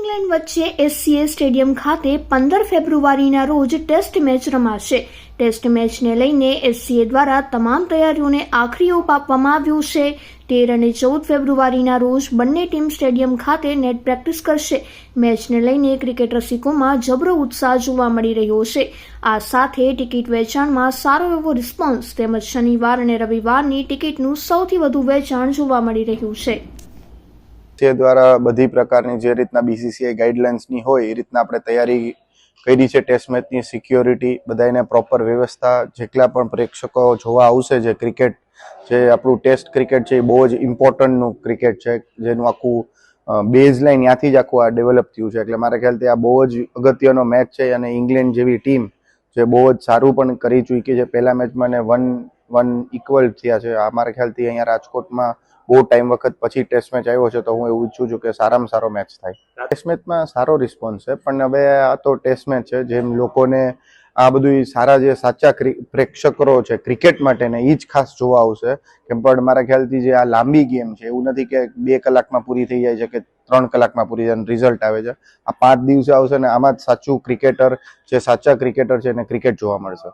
England વચ્ચે SCA stadium ખાતે પંદર ફેબ્રુઆરીના રોજ ટેસ્ટ મેચ રમાશે. ટેસ્ટ મેચને લઈને એસસીએ દ્વારા તમામ તૈયારીઓને આખરી ઓપ આપવામાં આવ્યું છે. તેર અને ચૌદ ફેબ્રુઆરીના રોજ બંને ટીમ સ્ટેડિયમ ખાતે નેટ પ્રેક્ટિસ કરશે. મેચને લઈને ક્રિકેટ રસિકોમાં જબરો ઉત્સાહ જોવા મળી રહ્યો છે. આ સાથે ટિકિટ વેચાણમાં સારો એવો રિસ્પોન્સ તેમજ શનિવાર અને રવિવારની ટિકિટનું સૌથી વધુ વેચાણ જોવા મળી રહ્યું છે. તે દ્વારા બધી પ્રકારની જે રીતના બીસીસીઆઈ ગાઈડલાઇન્સની હોય, એ રીતના આપણે તૈયારી કરી છે ટેસ્ટ મેચની સિક્યોરિટી બધાને પ્રોપર વ્યવસ્થા જેટલા પણ પ્રેક્ષકો જોવા આવશે, જે ક્રિકેટ જે આપણું ટેસ્ટ ક્રિકેટ છે, એ બહુ જ ઇમ્પોર્ટન્ટનું ક્રિકેટ છે, જેનું આખું બેઝ લાઈન ત્યાંથી જ આખું આ ડેવલપ થયું છે. એટલે મારા ખ્યાલથી આ બહુ જ અગત્યનો મેચ છે અને ઇંગ્લેન્ડ જેવી ટીમ જે બહુ જ સારું પણ કરી ચૂકી છે. પહેલા મેચમાં ને વન વન ઇક્વલ થયા છે. મારા ખ્યાલથી અહીંયા રાજકોટમાં બહુ ટાઈમ વખત પછી ટેસ્ટ મેચ આવ્યો છે તો હું એવું ઈચ્છું છું કે સારામાં સારો મેચ થાય. ટેસ્ટ મેચમાં સારો રિસ્પોન્સ છે, પણ હવે આ તો ટેસ્ટ મેચ છે જેમ લોકોને આ બધું સારા જે સાચા પ્રેક્ષકો છે ક્રિકેટ માટેને એ જ ખાસ જોવા આવશે કેમ પણ મારા ખ્યાલથી જે આ લાંબી ગેમ છે, એવું નથી કે બે કલાકમાં પૂરી થઈ જાય છે કે ત્રણ કલાકમાં પૂરી જાય રિઝલ્ટ આવે છે. આ પાંચ દિવસે આવશે ને આમાં જ સાચું ક્રિકેટર જે સાચા ક્રિકેટર છે એને ક્રિકેટ જોવા મળશે.